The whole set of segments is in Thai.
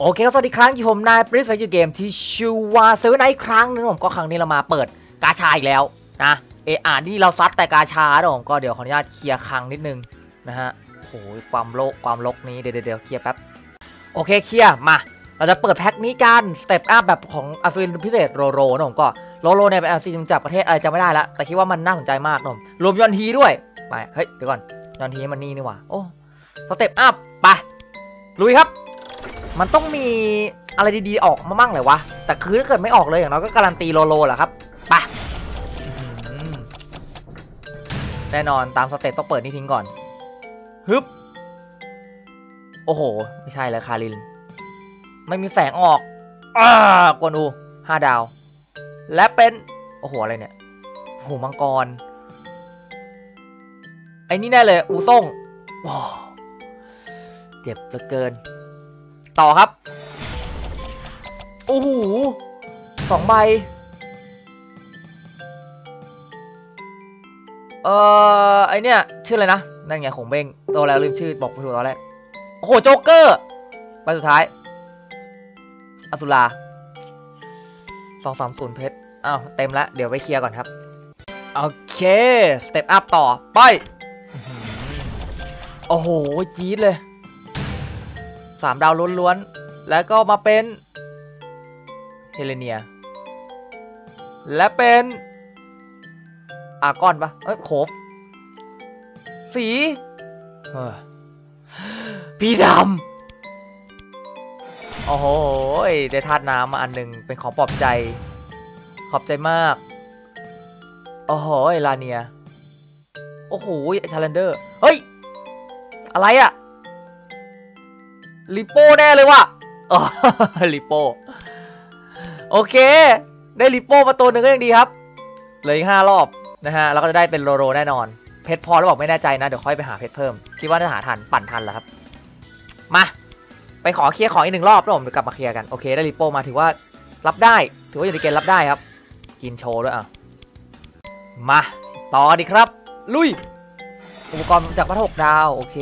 โอเคครับสวัสดีครั้งอยู่ผมนายปริศยูเกมที่ชื่อว่าเซเว่นไนครั้งนึงผมก็ครั้งนี้เรามาเปิดกาชาอีกแล้วนะเออานี่เราซัดแต่กาชานะผมก็เดี๋ยวขออนุญาตเคลียร์ครั้งนิดนึงนะฮะโอ้ยความโลกความลกนี้เดี๋ยวเดี๋ยวเคลียร์แป๊บโอเคเคลียร์มา เราจะเปิดแพ็คนี้กันสเต็ปอัพแบบของอัศวินพิเศษโรโรนะผมก็โรโรเนี่ยเป็นอัศวินจากประเทศอะไรจำไม่ได้ละแต่คิดว่ามันน่าสนใจมากนะผมรวมยอนทีด้วยไปเฮ้ยเดี๋ยวก่อนยอนทีมันนี่นี่หว่าโอ้สเต็ปอัพไปลุยครับ มันต้องมีอะไรดีๆออกมามั่งเลยวะ แต่คือถ้าเกิดไม่ออกเลยอย่างน้อยก็การันตีโลโลแหละครับไปอื้อหือแน่นอนตามสเต็ปต้องเปิดนี่ทิ้งก่อน ฮึบ โอ้โห ไม่ใช่เลยคาริน ไม่มีแสงออกอ้ากวนอูห้าดาว และเป็น โอ้โห อะไรเนี่ยโอ้โหมังกร ไอ้นี่แน่เลย อูส่งเจ็บเหลือเกิน ต่อครับ โอ้โหสองใบ เอ่อ ไอเนี่ย ชื่ออะไรนะ นั่นไงของเบ้งตัวแล้วลืมชื่อบอกไม่ถูกตอนแรก โอ้โห โจ๊กเกอร์ ใบสุดท้าย อสุราสองสามศูนย์เพชร อ้าว เต็มแล้วเดี๋ยวไปเคลียร์ก่อนครับ โอเค สเต็ปอัพต่อ ไปอื้หือโอ้โห จี๊ดเลย สามดาวล้วนๆ แล้วก็มาเป็นเฮเลเนีย และเป็นอากอนปะเอ้ยโขบสีเฮ้ยพี่ดำ โอ้โห ได้ธาตุน้ำมาอันหนึ่งเป็นของปลอบใจ ขอบใจมาก โอ้โหลาเนีย โอ้โหชาเลนเดอร์ เฮ้ย อะไรอะ ลิโป้แน่เลยว่ะอ๋อลิโป้โอเค ได้ลิโป้มาตัวหนึ่งก็ยังดีครับเหลืออีกห้ารอบนะฮะแล้วก็จะได้เป็นโรโรแน่นอน เพชรพอหรือเปล่าไม่แน่ใจนะ เดี๋ยวค่อยไปหาเพชรเพิ่ม คิดว่าจะหาทันปั่นทันแล้วครับ มา ไปขอเคลียร์ของอีกหนึ่งรอบแล้วผมเดี๋ยวกลับมาเคลียร์กัน โอเค ได้ลิโป้มาถือว่ารับได้ ถือว่าอยู่ในเกณฑ์รับได้ครับ กินโชว์ด้วยอะ มา ต่อดีครับ ลุย อุปกรณ์จากพระหกดาว โอเค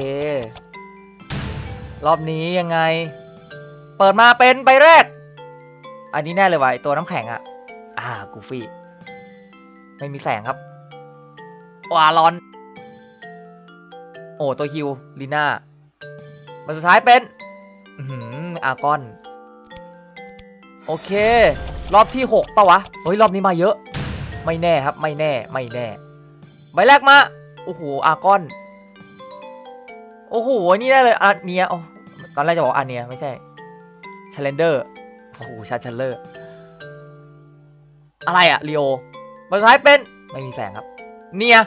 รอบนี้ยังไง เปิดมาเป็นใบแรก อันนี้แน่เลยว่ะไอตัวน้ำแข็งอะอ่ากูฟี่ ไม่มีแสงครับวารอน โอ้ตัวฮิวลีน่ามาสุดท้ายเป็นอือหือากอน โอเค รอบที่ 6ป่าวะ เฮ้ย รอบนี้มาเยอะ ไม่แน่ครับ ไม่แน่ ไม่แน่ ใบแรกมา โอ้โห อากอน โอ้โห นี่ได้เลยอันเนียอ ตอนแรกจะบอกอันเนียไม่ใช่ชาเลนเดอร์โอ้โหชาชันเลอร์ อะไรอะเลีโอมาสุดท้ายเป็น ไม่มีแสงครับ เนีย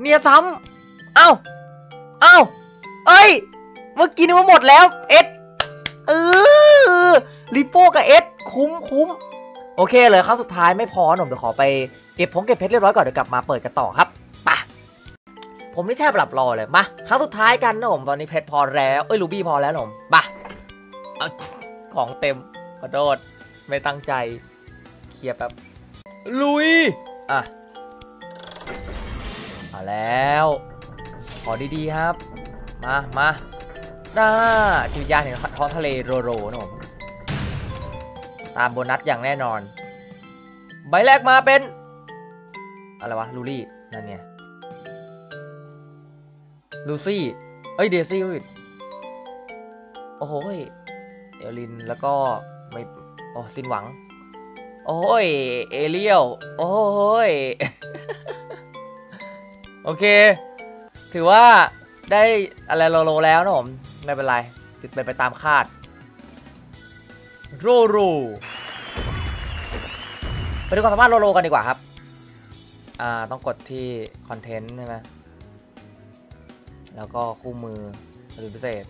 เนียซ้ำเอ้า เอ้า เอ้ย เมื่อกี้นี่มันหมดแล้ว เอสเออลิโป้กับเอสคุ้มคุ้มโอเคเลยครับสุดท้ายไม่พอหนุ่มเดี๋ยวขอไปเก็บผงเก็บเพชรเรียบร้อยก่อนเดี๋ยวกลับมาเปิดกันต่อครับ ผมนี่แทบหลับรอเลยมาครั้งสุดท้ายกันนะผมตอนนี้เพชรพอแล้วเอ้ยลูบี้พอแล้วหนุ่มไปะเอาของเต็มขอโทษไม่ตั้งใจเคลียร์แป๊บลุยอะมาแล้วขอดีๆครับ มามาน่าจิตวิญญาณแห่งท้องทะเลโรโรนะผมตามโบนัสอย่างแน่นอน ใบแรกมาเป็น อะไรวะ ลูลี่ นั่นไง ลูซี่ เอ้ยเดซี่วิดโอ้โหเอลินแล้วก็ไม่โอ้สิ้นหวัง โอ้ยเอเลียว โอ้ยโอเค ถือว่าได้อะไรโลโลแล้วนะผมไม่เป็นไรติดไปไปตามคาดโรโรไปดูความสามารถโลโลกันดีกว่าครับ อ่า ต้องกดที่คอนเทนต์ใช่ไหม แล้วก็คู่มือหรือพิเศษ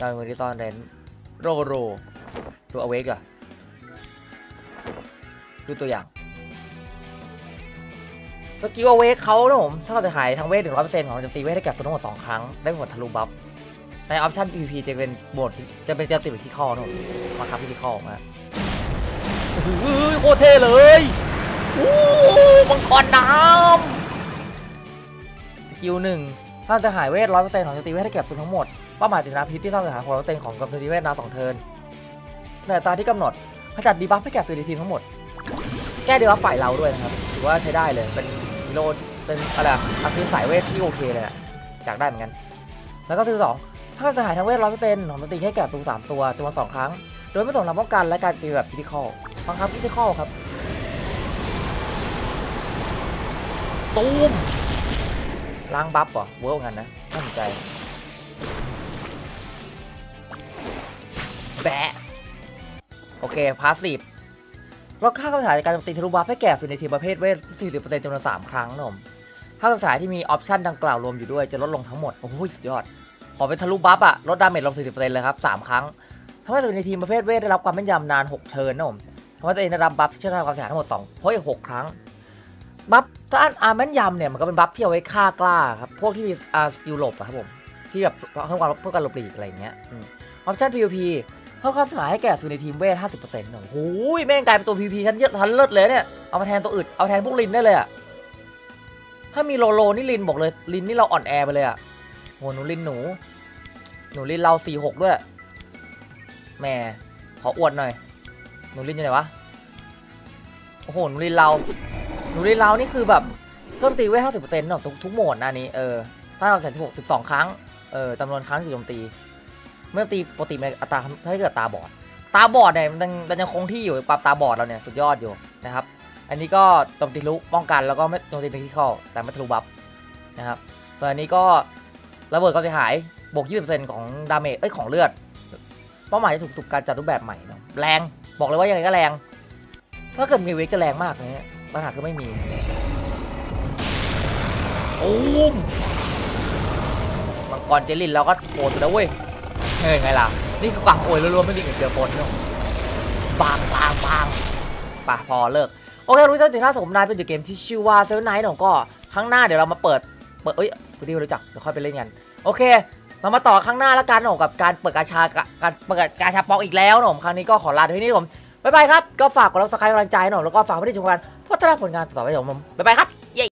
ดาวมือที่ซ่อนเร้นโรโรดูเอาเวกอะดูตัวอย่างสกิลเอาเวกเขานะผมถ้าเราจะหายทั้งเวทถึงร้อยเปอร์เซ็นต์ของจมตีเวทได้แก่สนทั้งหมดสองครั้ง ได้ผลทะลุบัฟในออปชั่น PVP จะเป็นโหมดจะเป็นจะติดที่ข้อนะผมมาครับที่ข้อมาโอ้โหโคตรเท่เลยโอ้มังกรน้ำสกิลหนึ่ง ถ้าจะหายเวทร้อยเปอร์เซ็นต์ของโจมตีเวทได้แก่ส่วนทั้งหมด เป้าหมายติดนาพิษที่ต้องหาของเปอร์เซ็นต์ของกำลังทีเวทนาสองเทิร์นในอัตาที่กำหนดขจัดดีบัฟให้แก่ฟิลิทีมทั้งหมด แก้ดีบัฟฝ่ายเราด้วยนะครับถือว่าใช้ได้เลยเป็นฮีโร่เป็นอะไรอะอาชีพสายเวทที่โอเคเลยอะอยากได้เหมือนกัน แล้วก็คือสองถ้าจะหายทางเวทร้อยเปอร์เซ็นต์ของมันตีให้แก่ตูสามตัวจำนวนสองครั้ง โดยไม่ส่งทางป้องกันและการตีแบบคิติคอลบางครั้งคิติคอลครับ ตูม ล้างบัฟเหรอเวิร์กกันนะน่าสนใจแบะโอเค พาสซีฟลดค่าคำถามในการโจมตีทะลุบัฟให้แก่ฟินิทีประเภทเวท 40%จำนวน 3 ครั้งนมถ้าคำถามที่มีออปชันดังกล่าวรวมอยู่ด้วยจะลดลงทั้งหมด โอ้โหสุดยอดขอเป็นทะลุบัฟอะลดดาเมจลง 40%เลยครับ 3 ครั้งทำให้ตัวในทีมประเภทเวทได้รับความแม่นยำนาน 6 เทิร์นนมทำให้ตัวเองได้รับบัฟเชื่อทางความเสียหายทั้งหมด2เพราะอีก6ครั้ง บัฟถ้าอันอาร์แมนยำเนี่ยมันก็เป็นบัฟที่เอาไว้ฆ่ากล้าครับ พวกที่มีอาร์สกิลหลบอะครับผม ที่แบบเพิ่มความเพื่อการหลบหลีกอะไรเงี้ยอืมอปชั่น PVP เพิ่มความเสียหายให้แก่สูในทีมเวท 50%โอ้โหแม่งกลายเป็นตัว PVP ชั้นเยอะชั้นเลิศเลยเนี่ย เอามาแทนตัวอื่น เอาแทนพวกลินได้เลยอะถ้ามีโลโลนี่ลินบอกเลยลินนี่เราอ่อนแอไปเลยอะโหหนูลินหนู หนูลินเรา 46 ด้วยแหม่ขออวดหน่อย หนูลินอยู่ไหนวะ โอ้โห หนูลินเรา หนูลินเรานี่คือแบบเพิ่มตีเวท50%เนอะทุกทุกโหมดนะนี้เออถ้าเราใส่16 12ครั้งเออจำนวนครั้งที่โจมตี เมื่อตีปกติมันอัตราถ้าเกิดตาบอด ตาบอดเนี่ยมันยังมันยังคงที่อยู่ปรับตาบอดเราเนี่ยสุดยอดอยู่นะครับ อันนี้ก็โจมตีลุกป้องกันแล้วก็ไม่โจมตีเป็นที่ข้อแต่ไม่ทะลุบัฟนะครับส่วนอันนี้ก็ระเบิดความเสียหายบวก20%ของดาเมจเอ้ยของเลือดเป้าหมายจะถูกสุกการจัดรูปแบบใหม่เนาะแรงบอกเลยว่ายังไงก็แรงถ้าเกิดมีเวกจะแรงมากเลย ปัญหาคือไม่มีโอ้มมังกรเจลินเราก็โหดสุดแล้วเว้ยเฮ้ยไงล่ะ นี่คือกวางโอยรวมๆไม่มีเงินเจอปนเนาะบางบางบางป่ะพอเลิก โอเครู้จักถึงท่าสมนายเป็นเกมที่ชื่อว่าเซเว่นไนท์ของก็ครั้งหน้าเดี๋ยวเรามาเปิด เปิดเอ้ยคุณที่ไม่รู้จักเดี๋ยวค่อยไปเล่นกัน โอเคเรามาต่อครั้งหน้าแล้วกันหนกับการเปิดกาชาการเปิดกาชาปองอีกแล้วหนมครั้งนี้ก็ขอลาที่นี่ผมบ๊ายบายครับ ก็ฝากกดไลค์กำลังใจหน่อยแล้วก็ฝากไว้ที่ชมกัน พัฒนาผลงานต่อไปของผมบ๊ายบายครับ